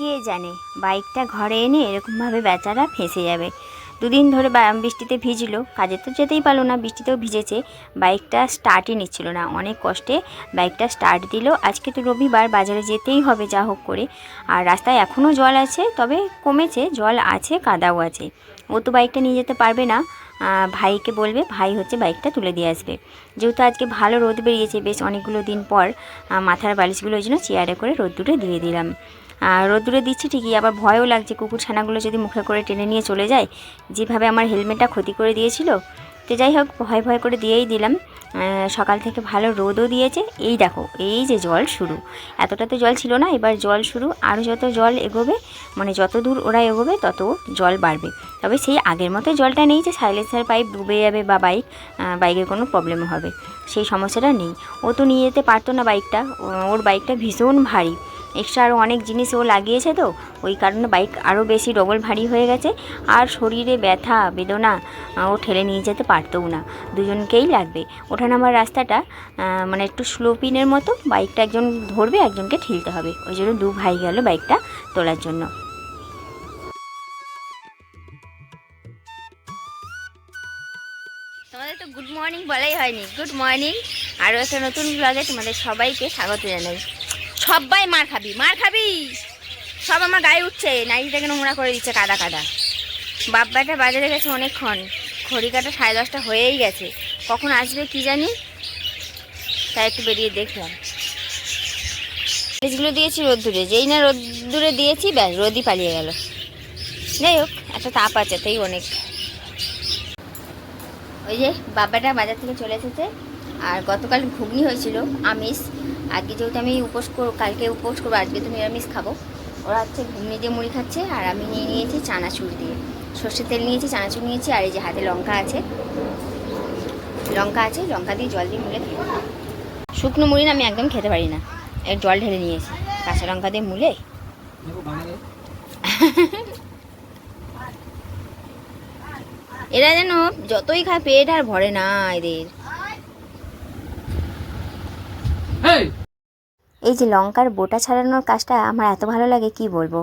কে জানে? বাইকটা ঘরে এনে এরকমভাবে বেচারা ফেঁসে যাবে। দুদিন ধরে বৃষ্টিতে ভিজলো। কাজে তো যেতেই পারল না, বৃষ্টিতেও ভিজেছে। বাইকটা স্টার্টই নিচ্ছিল না। অনেক কষ্টে বাইকটা স্টার্ট দিল। আজকে তো রবিবার, বাজারে যেতেই হবে যা হোক করে। আর রাস্তায় এখনও জল আছে, তবে কমেছে, জল আছে, কাদাও আছে। ও তো বাইকটা নিয়ে যেতে পারবে না। ভাইকে বলবে, ভাই হচ্ছে বাইকটা তুলে দিয়ে আসবে। যেহেতু আজকে ভালো রোদ বেরিয়েছে, বেশ অনেকগুলো দিন পর মাথার বালিশগুলো ওই জন্য চেয়ারে করে রোদ দুটো দিয়ে দিলাম। আর রোদ্দুরে দিচ্ছি ঠিকই, আবার ভয়ও লাগছে। কুকুর ছানাগুলো যদি মুখে করে টেনে নিয়ে চলে যায়, যেভাবে আমার হেলমেটটা ক্ষতি করে দিয়েছিল, তো যাই হোক, ভয় ভয় করে দিয়েই দিলাম। সকাল থেকে ভালো রোদও দিয়েছে। এই দেখো, এই যে জল শুরু। এতটা তো জল ছিল না, এবার জল শুরু। আরও যত জল এগোবে মানে যত দূর ওরা এগোবে, তত জল বাড়বে। তবে সেই আগের মতো জলটা নেই যে সাইলেন্সার পাইপ ডুবে যাবে বা বাইক বাইকের কোনো প্রবলেম হবে। সেই সমস্যাটা নেই। ও তো নিয়ে যেতে পারতো না বাইকটা। ওর বাইকটা ভীষণ ভারী। এক্সট্রা আরও অনেক জিনিস ও লাগিয়েছে তো, ওই কারণে বাইক আরও বেশি ডবল ভারী হয়ে গেছে। আর শরীরে ব্যথা, বেদনা ও ঠেলে নিয়ে যেতে পারতও না। দুজনকেই লাগবে। ওঠা নামার রাস্তাটা মানে একটু স্লোপিনের মতো বাইকটা একজন ধরবে, একজনকে ঠেলতে হবে। ওই জন্য দু ভাই গেল বাইকটা তোলার জন্য। তোমাদের তো গুড মর্নিং বলাই হয়নি। গুড মর্নিং আরও একটা নতুন ব্লগে তোমাদের সবাইকে স্বাগত জানাই। সবাই মার খাবি মার খাবি। সব আমার গায়ে উঠছে, নাইটিটাকে নোংরা করে দিচ্ছে কাদা কাদা। বাব্বাটা বাজারে গেছে অনেকক্ষণ ঘড়ি কাটা সাড়ে দশটা হয়েই গেছে। কখন আসবে কি জানি? তাই একটু বেরিয়ে দেখলাম। জিনিসগুলো দিয়েছি রোদ্দুরে, যেই না রোদ্দুরে দিয়েছি, ব্যাস, রোদই পালিয়ে গেল। যাই হোক, একটা তাপ আছে, তাই অনেক। ওই যে বাবাটা বাজার থেকে চলে এসেছে, আর গতকাল ঘুগনি হয়েছিল, আমিষ। আজকে যেহেতু আমি উপোস করব কালকে উপোস করব, আজকে তো নিরামিষ খাব। ওরা হচ্ছে ঘুগনি দিয়ে মুড়ি খাচ্ছে, আর আমি নিয়ে নিয়েছি চানাচুর দিয়ে। সর্ষের তেল নিয়েছি, চানাচুর নিয়েছি, আর এই যে হাতে লঙ্কা আছে। লঙ্কা আছে, লঙ্কা দিয়ে জল দিয়ে মুড়ে শুকনো মুড়ি না, আমি একদম খেতে পারি না। এর জল ঢেলে নিয়েছি। কাঁচা লঙ্কা দিয়ে মুলে এরা যেন যতই খায় পেট আর ভরে না এদের। এই যে লঙ্কার বোটা ছাড়ানোর কাজটা আমার এত ভালো লাগে, কি বলব?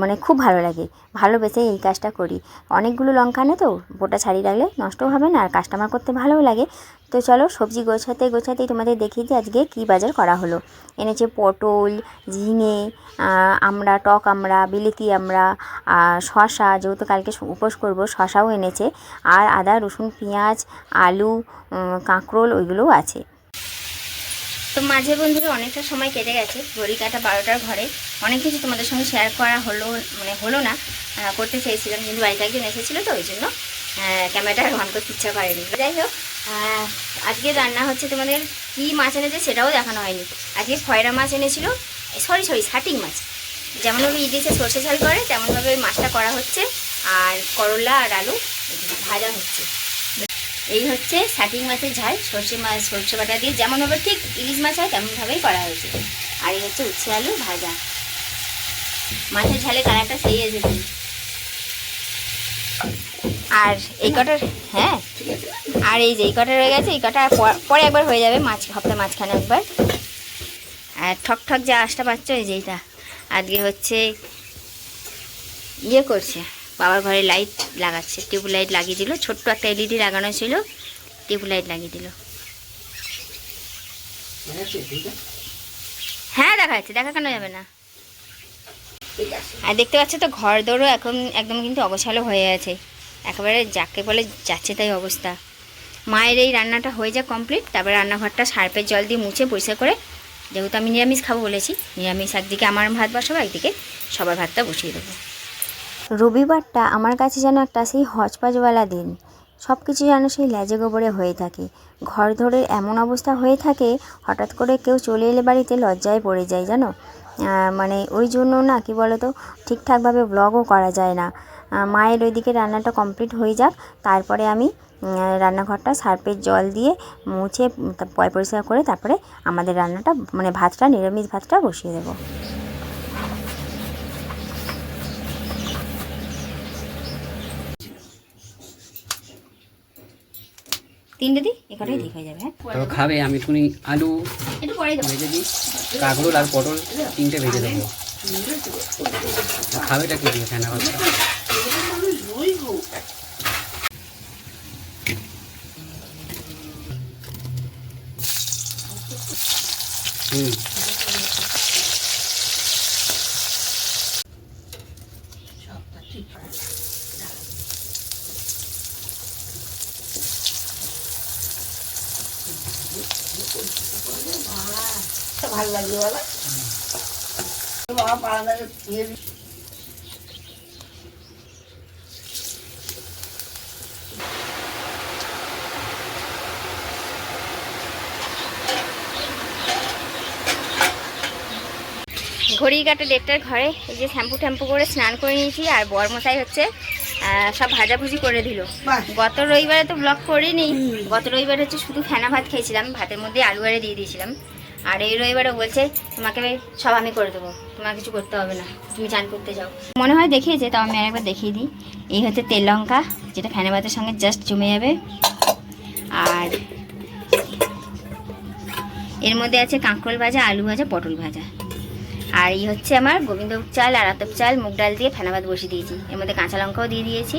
মানে খুব ভালো লাগে। ভালোবেসে এই কাজটা করি। অনেকগুলো লঙ্কা আনে তো, বোটা ছাড়িয়ে রাখলে নষ্টও হবে না, আর কাস্টমার করতে ভালোও লাগে। তো চলো সবজি গোছাতে গোছাতেই তোমাদের দেখিয়ে দিই আজকে কী বাজার করা হলো। এনেছে পটল, ঝিঙে আমরা টক আমরা বিলিতি আমরা শশা যেহেতু কালকে উপোস করব শশাও এনেছে। আর আদা, রসুন, পেঁয়াজ, আলু কাঁকরোল, ওইগুলোও আছে। তো মাঝে বন্ধুরা অনেকটা সময় কেটে গেছে। ঘড়ি কাটা বারোটার ঘরে। অনেক কিছু তোমাদের সঙ্গে শেয়ার করা হলো মানে হলো না করতে চেয়েছিলাম, কিন্তু বাড়িতে একজন এসেছিল তো, ওই জন্য ক্যামেরাটা অন করতে ইচ্ছা করেনি। যাই হোক আজকে রান্না হচ্ছে তোমাদের কী মাছ এনেছে সেটাও দেখানো হয়নি। আজকে খয়রা মাছ এনেছিল সরি সরি শাটিং মাছ। যেমনভাবে ইলিশে সর্ষে ঝাল করে, তেমনভাবে ওই মাছটা করা হচ্ছে, আর করলা আর আলু ভাজা হচ্ছে। এই হচ্ছে শাটিং মাছের ঝাল, সর্ষে মাছ, সর্ষে বাটা দিয়ে যেমনভাবে ঠিক ইলিশ মাছ হয় তেমনভাবেই করা হয়েছে। আর এই হচ্ছে উচ্ছে আলু ভাজা। মাছের ঝালে কালারটা সেই এসেছে আর এই কটার হ্যাঁ? আর এই যে এই কটা রয়ে গেছে, এই কটা পর- একবার হয়ে যাবে মাছ হপ্তাহ মাঝখানে একবার। আর ঠক ঠক যে আঁশটা পাচ্ছ, এই যে এইটা। আজকে হচ্ছে ইয়ে করছে। বাবার ঘরে লাইট লাগাচ্ছে টিউব লাইট লাগিয়ে দিল ছোট্ট একটা এলইডি লাগানো ছিল টিউব লাইট লাগিয়ে দিল। হ্যাঁ দেখা যাচ্ছে দেখা কেন যাবে না? আর দেখতে পাচ্ছ তো ঘর দৌড়ও এখন একদম কিন্তু অগোছালো হয়ে আছে। একেবারে যাকে বলে যাচ্ছে তাই অবস্থা। মায়ের এই রান্নাটা হয়ে যায় কমপ্লিট তারপরে রান্নাঘরটা সার্পের জল দিয়ে মুছে পরিষ্কার করে যেহেতু আমি নিরামিষ খাব বলেছি নিরামিষ একদিকে আমার ভাত বসাবো একদিকে সবার ভাতটা বসিয়ে দেবো। রবিবারটা আমার কাছে যেন একটা সেই হজপাজওয়ালা দিন। সব কিছু যেন সেই ল্যাজে গোবরে হয়ে থাকে। ঘর ধরে এমন অবস্থা হয়ে থাকে, হঠাৎ করে কেউ চলে এলে বাড়িতে লজ্জায় পড়ে যায়, জানো? মানে ওই জন্য না, কি বলো তো ঠিকঠাকভাবে ব্লগও করা যায় না। মায়ের ওইদিকে রান্নাটা কমপ্লিট হয়ে যাক, তারপরে আমি রান্নাঘরটা সার্পের জল দিয়ে মুছে পয় পরিষ্কার করে তারপরে আমাদের রান্নাটা মানে ভাতটা, নিরামিষ ভাতটা বসিয়ে দেবো। তিনটে দিই ঠিক হয়ে যাবে হ্যাঁ? তো খাবে আমি একটুখানি আলু ভেজে দিই। কাঁকরোল আর পটল তিনটে ভেজে দেবো। খাবেটা কি দিয়ে কথা হুম। বাবা দিয়ে ঘড়ি কাটা ডেটটার ঘরে এই যে শ্যাম্পু ট্যাম্পু করে স্নান করে নিয়েছি আর বরমশাই হচ্ছে আহ, সব ভাজাভুজি করে দিল। গত রবিবারে তো ব্লগ করিনি। গত রবিবার হচ্ছে শুধু ফেনা ভাত খেয়েছিলাম ভাতের মধ্যে আলু আরে দিয়ে দিয়েছিলাম। আর এই রবিবারে বলছে তোমাকে সব আমি করে দেবো তোমার কিছু করতে হবে না তুমি চান করতে যাও। মনে হয় দেখিয়েছে তাও আমি আরেকবার দেখিয়ে দিই। এই হচ্ছে তেল লঙ্কা যেটা ফেনা ভাতের সঙ্গে জাস্ট জমে যাবে। আর এর মধ্যে আছে কাঁকরোল ভাজা আলু ভাজা পটল ভাজা। আর এই হচ্ছে আমার গোবিন্দভোগ চাল আর আতপ চাল মুগ ডাল দিয়ে ফেনা ভাত বসিয়ে দিয়েছি। এর মধ্যে কাঁচা লঙ্কাও দিয়ে দিয়েছি।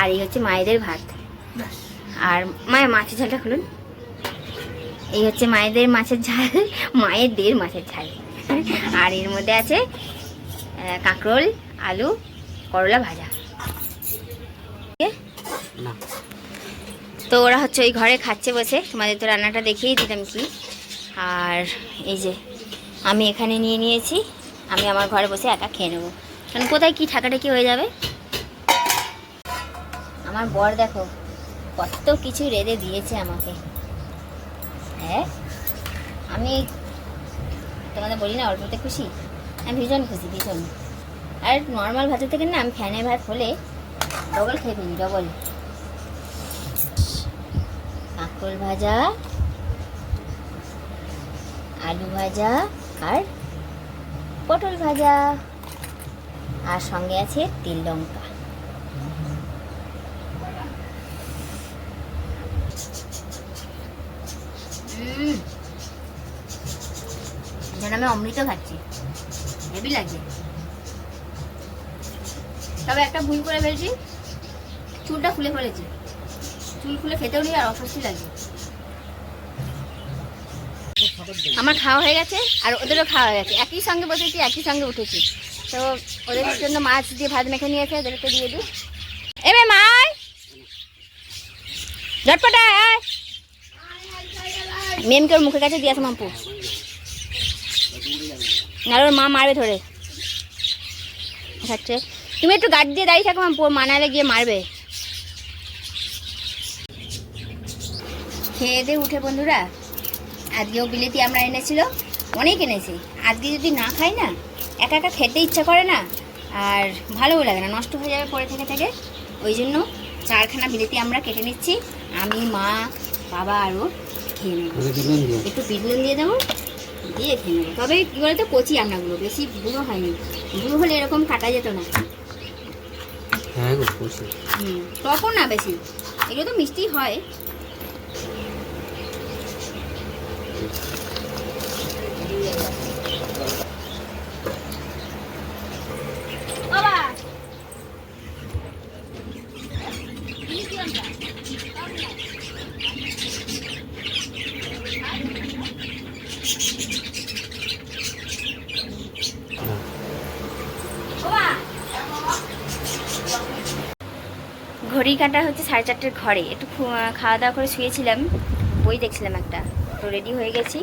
আর এই হচ্ছে মায়েদের ভাত। আর মায়ের মাছের ঝালটা খুলুন। এই হচ্ছে মায়েদের মাছের ঝাল মায়ের দের মাছের ঝাল। আর এর মধ্যে আছে কাঁকরোল আলু করলা ভাজা। তো ওরা হচ্ছে ওই ঘরে খাচ্ছে বসে। তোমাদের তো রান্নাটা দেখিয়ে দিলাম কি। আর এই যে আমি এখানে নিয়ে নিয়েছি। আমি আমার ঘরে বসে একা খেয়ে নেব। কারণ কোথায় কি ঠাকাঠাকি হয়ে যাবে? আমার বর দেখো কত কিছু রেঁধে দিয়েছে আমাকে। হ্যাঁ? আমি তোমাদের বলি না, অল্পতে খুশি? আমি ভীষণ খুশি, ভীষণ। আর নর্মাল ভাতের থেকে না, আমি ফ্যানের ভাত হলে ডবল খেয়ে ফেলি ডবল কাঁকরোল ভাজা, আলু ভাজা আর পটল ভাজা। আর সঙ্গে আছে তিল লঙ্কা। যেন আমি অমৃত খাচ্ছি। হেভি লাগছে তবে একটা ভুল করে ফেলছি। চুলটা খুলে ফেলেছি। চুল খুলে খেতেও নেই আর অস্বস্তি লাগছে আমার খাওয়া হয়ে গেছে আর ওদেরও খাওয়া হয়ে গেছে। একই সঙ্গে বসেছি, একই সঙ্গে উঠেছি। তো ওদের জন্য মাছ দিয়ে ভাত মেখে নিয়েছে ওদেরকে দিয়ে দিই। এবে মাই! ঝটপটা মেমকে ওর মুখের কাছে দিয়ে আসো মাম্পু। নাহলে ওর মা মারবে ধরে। আচ্ছা তুমি একটু গাড়ি দিয়ে দাঁড়িয়ে থাকো মাম্পু, ওর মানালে গিয়ে মারবে। খেয়ে দিয়ে উঠে বন্ধুরা, আজকেও বিলেতি আমরা এনেছিল, অনেক এনেছি। আজকে যদি না খাই না, একা একা খেতে ইচ্ছা করে না, আর ভালোও লাগে না, নষ্ট হয়ে যাবে পরে থেকে থেকে। ওই জন্য চারখানা বিলেতি আমরা কেটে নিচ্ছি, আমি, মা, বাবা আরও খেয়ে নেব। একটু বিটলুন দিয়ে দেবো দিয়ে খেয়ে নেব। তবে কী বলতো কচি আমরাগুলো বেশি বুড়ো হয়নি। বুড়ো হলে এরকম কাটা যেত না। হ্যাঁ হুম টকও না বেশি। এগুলো তো মিষ্টি হয় বাবা কাটা হচ্ছে সাড়ে চারটের ঘরে। একটু খাওয়া দাওয়া করে শুয়েছিলাম, বই দেখছিলাম একটা। তো রেডি হয়ে গেছি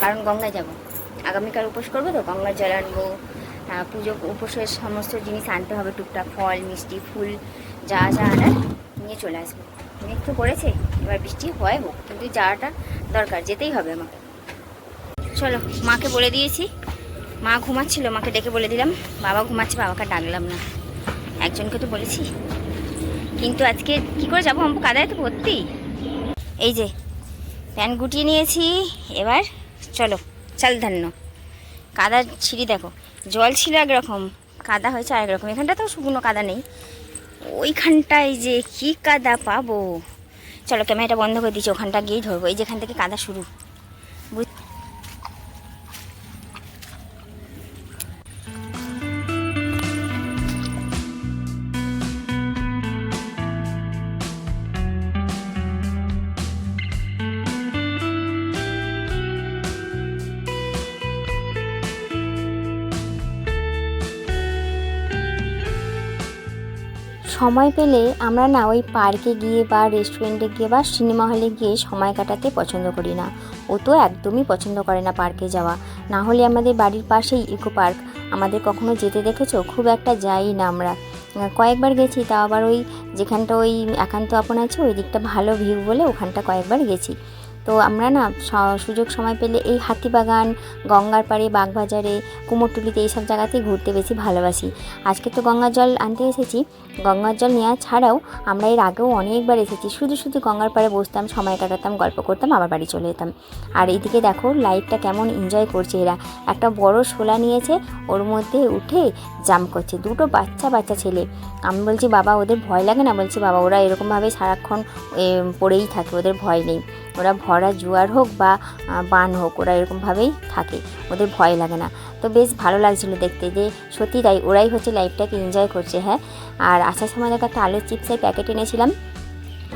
কারণ গঙ্গায় যাব। আগামীকাল উপোস করব তো, গঙ্গার জল আনব পুজো, উপোসের সমস্ত জিনিস আনতে হবে, টুকটাক ফল, মিষ্টি, ফুল, যা যা আনার নিয়ে চলে আসব। মেঘ তো পড়েছে এবার বৃষ্টি হয় হোক কিন্তু যাওয়াটা দরকার, যেতেই হবে আমাকে। চলো, মাকে বলে দিয়েছি। মা ঘুমাচ্ছিল, মাকে ডেকে বলে দিলাম, বাবা ঘুমাচ্ছে, বাবাকে ডাকলাম না। একজনকে তো বলেছি। কিন্তু আজকে কি করে যাব? আমি কাদায় তো ভর্তি। এই যে প্যান গুটিয়ে নিয়েছি। এবার চলো, চাল ধান্য। কাদা ছিঁড়ি দেখো। জল ছিল একরকম, কাদা হয়েছে আরেক রকম এখানটা তো শুকনো কাদা নেই। ওইখানটায় যে কি কাদা পাবো? চলো, ক্যামেরাটা বন্ধ করে দিচ্ছি। ওখানটা গিয়েই ধরবো। এই যেখান থেকে কাদা শুরু। বুঝ- সময় পেলে আমরা না ওই পার্কে গিয়ে বা রেস্টুরেন্টে গিয়ে বা সিনেমা হলে গিয়ে সময় কাটাতে পছন্দ করি না। ও তো একদমই পছন্দ করে না পার্কে যাওয়া। না হলে আমাদের বাড়ির পাশেই ইকো পার্ক আমাদের কখনো যেতে দেখেছ? খুব একটা যাই না আমরা। কয়েকবার গেছি তা আবার ওই যেখানটা ওই একান্ত আপন আছে, ওই দিকটা ভালো ভিউ বলে ওখানটা কয়েকবার গেছি। তো আমরা না সুযোগ সময় পেলে এই হাতিবাগান, গঙ্গার পাড়ে, বাগবাজারে, কুমোরটুলিতে এইসব জায়গাতেই ঘুরতে বেশি ভালোবাসি। আজকে তো গঙ্গার জল আনতে এসেছি। গঙ্গার জল নেওয়া ছাড়াও আমরা এর আগেও অনেকবার এসেছি। শুধু শুধু গঙ্গার পাড়ে বসতাম, সময় কাটাতাম, গল্প করতাম, আবার বাড়ি চলে যেতাম। আর এইদিকে দেখো লাইটটা কেমন এনজয় করছে এরা। একটা বড় শোলা নিয়েছে, ওর মধ্যে উঠে জাম্প করছে। দুটো বাচ্চা বাচ্চা ছেলে। আমি বলছি, বাবা, ওদের ভয় লাগে না? বলছি, বাবা, ওরা এরকমভাবে সারাক্ষণ পড়েই থাকে, ওদের ভয় নেই। ওরা ভরা জোয়ার হোক বা বান হোক, ওরা এরকমভাবেই থাকে, ওদের ভয় লাগে না। তো বেশ ভালো লাগছিল দেখতে যে সত্যি তাই, ওরাই হচ্ছে লাইফটাকে এনজয় করছে হ্যাঁ। আর আসার সময় দেখো একটা আলুর চিপসের প্যাকেট এনেছিলাম।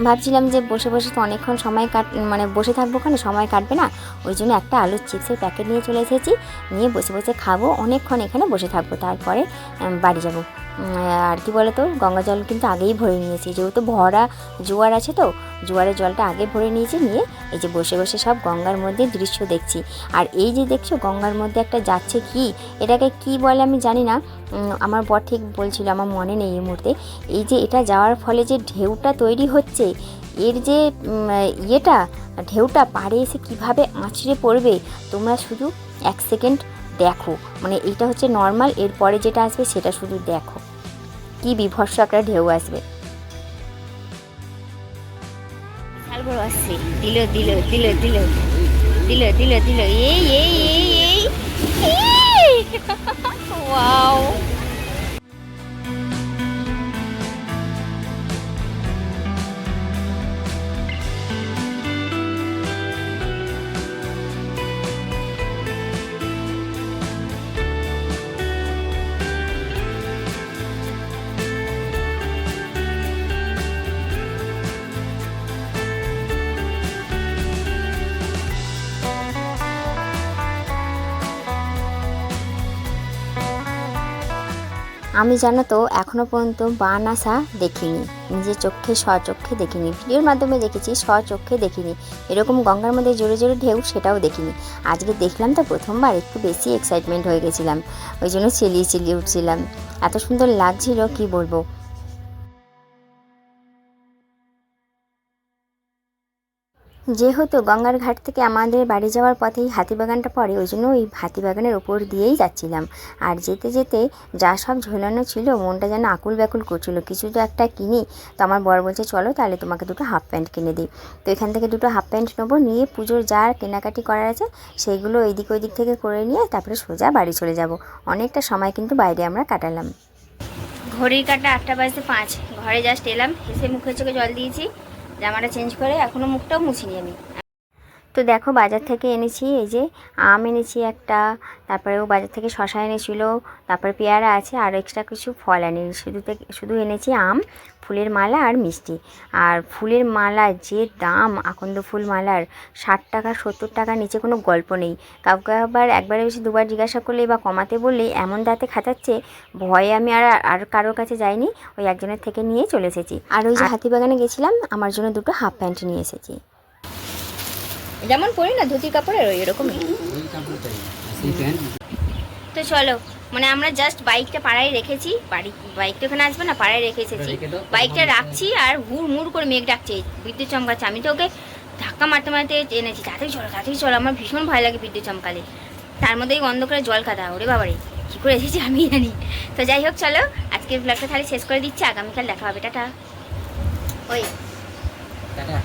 ভাবছিলাম যে বসে বসে তো অনেকক্ষণ সময় কাট মানে বসে থাকব ওখানে সময় কাটবে না। ওই জন্য একটা আলুর চিপসের প্যাকেট নিয়ে চলে এসেছি। নিয়ে বসে বসে খাব, অনেকক্ষণ এখানে বসে থাকব। তারপরে বাড়ি যাব। আর কি বলে তো গঙ্গা জল কিন্তু আগেই ভরে নিয়েছি। যেহেতু ভরা জোয়ার আছে তো, জোয়ারের জলটা আগে ভরে নিয়েছি, নিয়ে এই যে বসে বসে সব গঙ্গার মধ্যে দৃশ্য দেখছি। আর এই যে দেখছ, গঙ্গার মধ্যে একটা যাচ্ছে কি? এটাকে কি বলে আমি জানি না। আমার বর ঠিক বলছিল, আমার মনে নেই এই মুহূর্তে। এই যে এটা যাওয়ার ফলে যে ঢেউটা তৈরি হচ্ছে, এর যে ইয়েটা, ঢেউটা পাড়ে এসে কীভাবে আঁচড়ে পড়বে, তোমরা শুধু এক সেকেন্ড দেখো। মানে এইটা হচ্ছে নর্মাল এরপরে যেটা আসবে সেটা শুধু দেখো। কি বিভৎস একটা ঢেউ আসবে। বড় আসছে। দিল দিল দিল দিল। দিল দিল দিল। এই এই এই এই ওয়াও আমি জানো তো এখনও পর্যন্ত বান আসা দেখিনি। নিজের চোখে, স্বচক্ষে দেখিনি। ভিডিওর মাধ্যমে দেখেছি, স্বচক্ষে দেখিনি। এরকম গঙ্গার মধ্যে জোরে জোরে ঢেউ, সেটাও দেখিনি। আজকে দেখলাম তো প্রথমবার, একটু বেশি এক্সাইটমেন্ট হয়ে গেছিলাম। ওই জন্য চিলিয়ে চিলিয়ে উঠছিলাম। এত সুন্দর লাগছিল, কি বলব? যেহেতু গঙ্গার ঘাট থেকে আমাদের বাড়ি যাওয়ার পথেই হাতিবাগানটা পড়ে, ওই জন্য ওই হাতিবাগানের ওপর দিয়েই যাচ্ছিলাম। আর যেতে যেতে যা সব ঝোলানো ছিল, মনটা যেন আকুল ব্যাকুল করছিল। কিছু তো একটা কিনি, তো আমার বর বলছে, চলো তাহলে তোমাকে দুটো হাফ প্যান্ট কিনে দিই। তো এখান থেকে দুটো হাফ প্যান্ট নেব, নিয়ে পুজোর যা কেনাকাটি করার আছে সেইগুলো এই দিক ওই দিক থেকে করে নিয়ে তারপরে সোজা বাড়ি চলে যাব। অনেকটা সময় কিন্তু বাইরে আমরা কাটালাম। ঘড়ির কাটা আটটা বাজতে পাঁচ। ঘরে জাস্ট এলাম, এসে মুখে চোখে জল দিয়েছি। জামাটা চেঞ্জ করে এখনও মুখটাও মুছিনি আমি। তো দেখো বাজার থেকে এনেছি এই যে আম এনেছি একটা তারপরে ও বাজার থেকে শশা এনেছিল তারপরে পেয়ারা আছে আর এক্সট্রা কিছু ফল আনেনি শুধু থেকে শুধু এনেছি আম ফুলের মালা আর মিষ্টি। আর ফুলের মালা যে দাম আকন্দ ফুল মালার ষাট টাকা সত্তর টাকা নিচে কোনো গল্প নেই। কাউকে আবার একবারে বেশি দুবার জিজ্ঞাসা করলে বা কমাতে বললে এমন দাঁতে খাতাচ্ছে ভয়ে আমি আর আর কারোর কাছে যাইনি ওই একজনের থেকে নিয়ে চলে এসেছি। আর ওই যে হাতিবাগানে গেছিলাম আমার জন্য দুটো হাফ প্যান্ট নিয়ে এসেছি। যেমন পরি না ধুতি কাপড়ের ওই এরকমই। তো চলো মানে আমরা জাস্ট বাইকটা পাড়ায় রেখেছি বাড়ি বাইকটা ওখানে আসবে না পাড়ায় রেখে এসেছি। বাইকটা রাখছি আর হুড় মুড় করে মেঘ ডাকছে বিদ্যুৎ চমকাচ্ছে। আমি তো ওকে ধাক্কা মারতে মারতে এনেছি তাড়াতাড়ি চলো তাড়াতাড়ি চলো আমার ভীষণ ভয় লাগে বিদ্যুৎ চমকালে। তার মধ্যেই বন্ধ করে জল খাতা ওরে বাবারে কী করে এসেছি আমি জানি। তো যাই হোক চলো আজকের ব্লগটা তাহলে শেষ করে দিচ্ছি আগামীকাল দেখা হবে টাটা। ওই। টাটা।